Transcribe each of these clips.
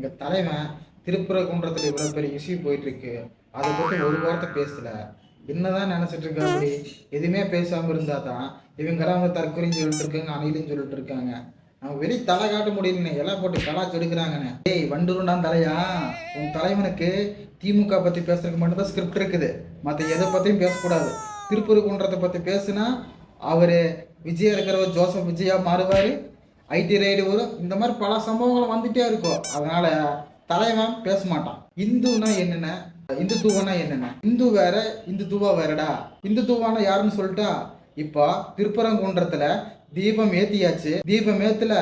எங்கள் தலைவன் திருப்பரங்குன்றத்தில் இவ்வளோ பெரிய இஷ்யூ போயிட்டு இருக்கு அதை பற்றி ஒரு வார்த்தை பேசல. என்னதான் நினைச்சிட்டு இருக்கா அப்படி? எதுவுமே பேசாம இருந்தா தான் இவங்கெல்லாம் வந்து தற்கொலைன்னு சொல்லிட்டு இருக்காங்க அணிலும் சொல்லிட்டு இருக்காங்க. நம்ம வெளி தலை காட்ட முடியலண்ணே எல்லாம் போட்டு கலாச்சு எடுக்கிறாங்கண்ணே டேய் வண்டுருண்டான் தலையா? உன் தலைவனுக்கு திமுக பத்தி பேசுறதுக்கு மட்டும்தான் ஸ்கிரிப்ட் இருக்குது. மற்ற எதை பத்தியும் பேசக்கூடாது. திருப்பூர் குன்றத்தை பத்தி பேசுனா அவரு விஜயா இருக்கிறவர் ஜோசப் விஜயா மாறுவாரு? ஐடி ரைடு வரும். இந்த மாதிரி பல சம்பவங்கள் வந்துட்டே இருக்கும். அதனால தலைவன் பேச மாட்டான் இந்துனா என்னென்ன? இந்துத்துவனா என்னென்ன? இந்து வேற இந்துத்துவா வேறடா. இந்துத்துவானா யாருன்னு சொல்லிட்டா? இப்போ திருப்பரங்குன்றத்தில் தீபம் ஏத்தியாச்சு. தீபம் ஏத்துல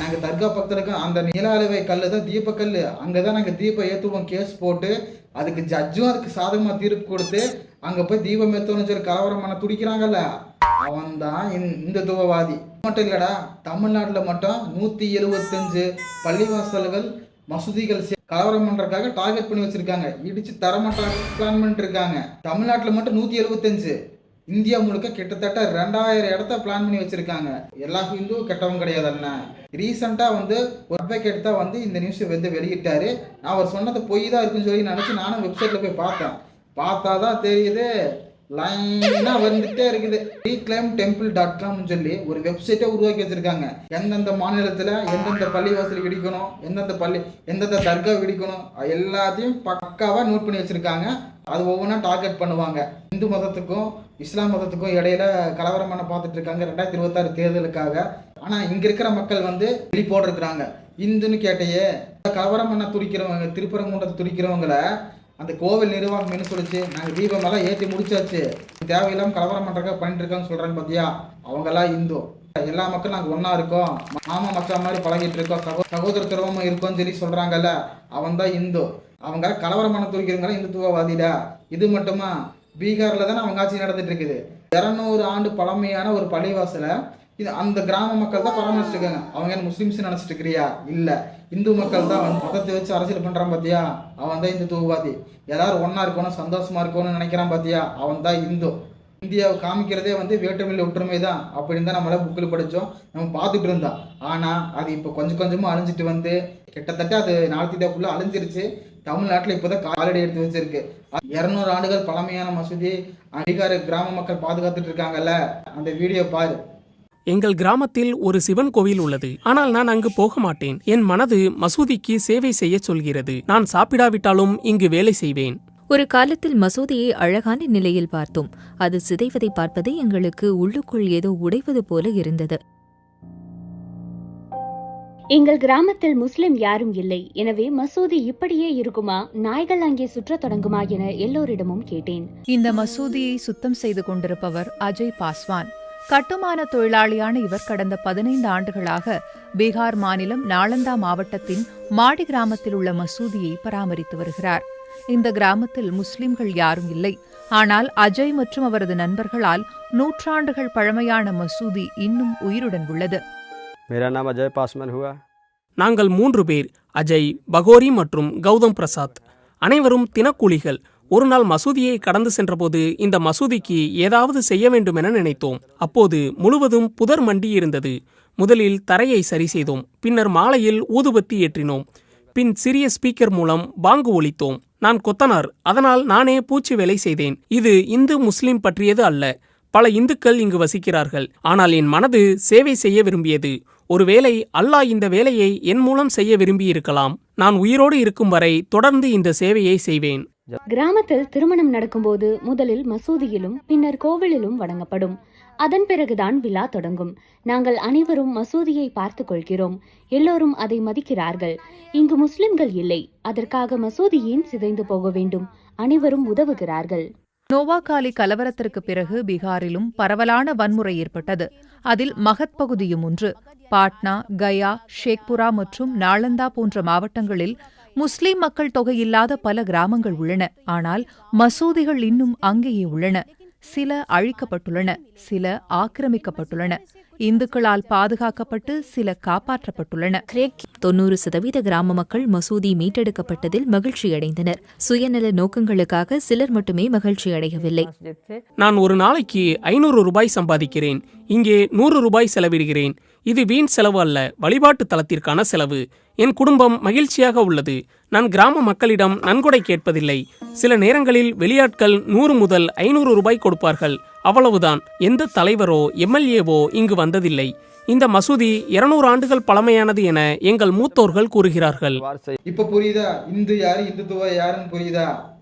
நாங்க தர்கா பக்கத்துல இருக்க அந்த நிலாளுவை கல்லு தான் தீபக்கல்லு. அங்கதான் நாங்க தீபம் ஏத்துவோம் கேஸ் போட்டு. அதுக்கு ஜட்ஜும் அதுக்கு சாதகமா தீர்ப்பு கொடுத்து அங்க போய் தீபம் ஏத்தணும்னு சொல்லி கலவரம் பண்ண துடிக்கிறாங்கல்ல. அவன் தான் இந்துத்துவவாதி மட்டும் இல்லடா தமிழ்நாட்டுல மட்டும் நூத்தி எழுபத்தஞ்சு பள்ளிவாசல்கள் மசூதிகள் கலவரம் பண்றதுக்காக டார்கெட் பண்ணி வச்சிருக்காங்க. இடிச்சு தரமாட்டாங்க பிளான் பண்ணிட்டு இருக்காங்க தமிழ்நாட்டுல மட்டும் நூத்தி எழுபத்தஞ்சு இந்தியா முழுக்க கிட்டத்தட்ட ரெண்டாயிரம் இடத்த பிளான் பண்ணி வச்சிருக்காங்க. எல்லா ஹிந்துவும் கெட்டவங்க கிடையாது என்ன ரீசெண்டா வந்து ஒரு அட்வொகேட் தான் வந்து இந்த நியூஸை வந்து வெளியிட்டாரு. நான் அவர் சொன்னது பொய் தான் இருக்குன்னு சொல்லி நினச்சி நானும் வெப்சைட்டில் போய் பார்த்தேன். பார்த்தா தான் தெரியுது. லைனா வந்துட்டே இருக்குது. ரீக்ளைம் டெம்பிள் டாட் காம்னு சொல்லி ஒரு வெப்சைட்டை உருவாக்கி வச்சிருக்காங்க. எந்தெந்த மாநிலத்தில் எந்தெந்த பள்ளிவாசல் இடிக்கணும் எந்தெந்த பள்ளி எந்தெந்த தர்கா இடிக்கணும் எல்லாத்தையும் பக்காவாக நோட் பண்ணி வச்சுருக்காங்க. அது ஒவ்வொன்றா டார்கெட் பண்ணுவாங்க. இந்து மதத்துக்கும் இஸ்லாம் மதத்துக்கும் இடையில கலவரம் பண்ண பார்த்துட்டு இருக்காங்க ரெண்டாயிரத்தி இருபத்தாறு தேர்தலுக்காக. ஆனால் இங்கே இருக்கிற மக்கள் வந்து வெளி போட்டிருக்கிறாங்க. இந்துன்னு கேட்டையே கலவரம் பண்ண துடிக்கிறவங்க திருப்பரங்குன்றத்தை துடிக்கிறவங்களை அந்த கோவில் நிர்வாகம் என்ன சொல்லிச்சு? நாங்கள் தீபம் எல்லாம் ஏற்றி முடிச்சாச்சு. தேவையில்லாம கலவரம் பண்ணுறக்கா பண்ணிட்டு இருக்கான்னு சொல்கிறாங்க பார்த்தியா அவங்கெல்லாம் இந்து. எல்லா மக்களும் நாங்கள் ஒன்றா இருக்கோம். மாமா மச்சா மாதிரி பழகிட்டு இருக்கோம். சகோ சகோதரத்துவமாக இருக்கோம்னு சொல்லி சொல்கிறாங்கல்ல அவன் தான் இந்து. அவங்க கலவரம் பண்ண துடிக்கிறவங்க இந்துத்துவவாதிடா. இது மட்டுமா? பீகாரில் தானே அவங்க ஆட்சி நடந்துட்டு இருக்குது. இரநூறு ஆண்டு பழமையான ஒரு பள்ளிவாசலை இது அந்த கிராம மக்கள் தான் பராமரிச்சிருக்காங்க. அவங்க என்ன முஸ்லீம்ஸ் நினைச்சிட்டு இருக்கிறியா இல்ல. இந்து மக்கள் தான் வந்து மதத்தை வச்சு அரசியல் பண்றான் பாத்தியா? அவன் தான் இந்து தூவாதி எல்லாரும் ஒன்றா இருக்கணும் சந்தோஷமா இருக்கணும்னு நினைக்கிறான் பாத்தியா? அவன் தான் இந்து. இந்தியாவை காமிக்கிறதே வந்து வேற்றுமையில் ஒற்றுமை தான் அப்படின்னு தான் நம்மளால புக்கில் படித்தோம் நம்ம பார்த்துட்டு இருந்தோம். ஆனால் அது இப்போ கொஞ்சம் கொஞ்சமாக அழிஞ்சிட்டு வந்து கிட்டத்தட்ட அது நாலத்தி ஃபுல்லாக அழிஞ்சிருச்சு. தமிழ்நாட்டில் இப்போ தான் காலடி எடுத்து வச்சிருக்கு. இரநூறு ஆண்டுகள் பழமையான மசூதி அதிகார கிராம மக்கள் பாதுகாத்துட்டு இருக்காங்கல்ல? அந்த வீடியோ பாரு. எங்கள் கிராமத்தில் ஒரு சிவன் கோவில் உள்ளது. ஆனால் நான் அங்கு போக மாட்டேன். என் மனது மசூதிக்கு சேவை செய்யச் சொல்கிறது. நான் சாப்பிடாவிட்டாலும் இங்கு வேலை செய்வேன். ஒரு காலத்தில் மசூதியை அழகான நிலையில் பார்த்தோம். அது சிதைவதை பார்ப்பது எங்களுக்கு உள்ளுக்குள் ஏதோ உடைவது போல இருந்தது. எங்கள் கிராமத்தில் முஸ்லிம் யாரும் இல்லை. எனவே மசூதி இப்படியே இருக்குமா? நாய்கள் அங்கே சுற்றத் தொடங்குமா என எல்லோரிடமும் கேட்டேன். இந்த மசூதியை சுத்தம் செய்து கொண்டிருப்பவர் அஜய் பாஸ்வான். கட்டுமான தொழிலாளியான இவர் கடந்த பதினைந்து ஆண்டுகளாக பீகார் மாநிலம் நாளந்தா மாவட்டத்தின் மாடி கிராமத்தில் உள்ள மசூதியை பராமரித்து வருகிறார். இந்த கிராமத்தில் முஸ்லிம்கள் யாரும் இல்லை. ஆனால் அஜய் மற்றும் அவரது நண்பர்களால் நூற்றாண்டுகள் பழமையான மசூதி இன்னும் உயிருடன் உள்ளது. நாங்கள் மூன்று பேர் அஜய் பகோரி மற்றும் கௌதம் பிரசாத். அனைவரும் தினக்கூலிகள் ஒரு நாள் மசூதியை கடந்து சென்றபோது இந்த மசூதிக்கு ஏதாவது செய்ய வேண்டும் என நினைத்தோம். அப்போது முழுவதும் புதர் மண்டி இருந்தது. முதலில் தரையை சரி செய்தோம். பின்னர் மாலையில் ஊதுபத்தி ஏற்றினோம். பின் சிறிய ஸ்பீக்கர் மூலம் பாங்கு ஒலித்தோம் நான் கொத்தனார் அதனால் நானே பூச்சி வேலை செய்தேன். இது இந்து முஸ்லிம் பற்றியது அல்ல. பல இந்துக்கள் இங்கு வசிக்கிறார்கள். ஆனால் என் மனது சேவை செய்ய விரும்பியது. ஒருவேளை அல்லாஹ் இந்த வேலையை என் மூலம் செய்ய விரும்பியிருக்கலாம். நான் உயிரோடு இருக்கும் வரை தொடர்ந்து இந்த சேவையை செய்வேன். கிராமத்தில் திருமணம் நடக்கும்போது முதலில் மசூதியிலும் பின்னர் கோவிலிலும் வழங்கப்படும் அதன் பிறகுதான் விழா தொடங்கும். நாங்கள் அனைவரும் மசூதியை பார்த்துக் கொள்கிறோம். எல்லோரும் அதை மதிக்கிறார்கள். இங்கு முஸ்லிம்கள் இல்லை. அதற்காக மசூதி ஏன் சிதைந்து போக வேண்டும்? அனைவரும் உதவுகிறார்கள். நோவாகாலி கலவரத்திற்கு பிறகு பீகாரிலும் பரவலான வன்முறை ஏற்பட்டது. அதில் மகத் பகுதியும் ஒன்று. பாட்னா கயா ஷேக்புரா மற்றும் நாளந்தா போன்ற மாவட்டங்களில் முஸ்லிம் மக்கள் தொகை இல்லாத பல கிராமங்கள் உள்ளன. ஆனால் மசூதிகள் இன்னும் அங்கேயே உள்ளன. சில அழிக்கப்பட்டுள்ளன சில ஆக்கிரமிக்கப்பட்டுள்ளன. இந்துக்களால் பாதுகாக்கப்பட்டு சில காப்பாற்றப்பட்டுள்ளன. தொன்னூறு சதவீத கிராம மக்கள் மசூதி மீட்டெடுக்கப்பட்டதில் மகிழ்ச்சியடைந்தனர். சுயநல நோக்கங்களுக்காக சிலர் மட்டுமே மகிழ்ச்சி அடையவில்லை நான் ஒரு நாளைக்கு ஐநூறு ரூபாய் சம்பாதிக்கிறேன். இங்கே நூறு ரூபாய் செலவிடுகிறேன். இது வீண் செலவு அல்ல வழிபாட்டு தலத்திற்கான செலவு. என் குடும்பம் மகிழ்ச்சியாக உள்ளது. நான் கிராம மக்களிடம் நன்கொடை கேட்பதில்லை. சில நேரங்களில் வெளியாட்கள் நூறு முதல் ஐநூறு ரூபாய் கொடுப்பார்கள். அவ்வளவுதான். எந்த தலைவரோ எம்எல்ஏவோ இங்கு வந்ததில்லை. இந்த மசூதி இருநூறு ஆண்டுகள் பழமையானது என எங்கள் மூத்தோர்கள் கூறுகிறார்கள். இப்ப புரியுதா? இந்து யாரு இந்துத்துவா யாருன்னு புரியுதா?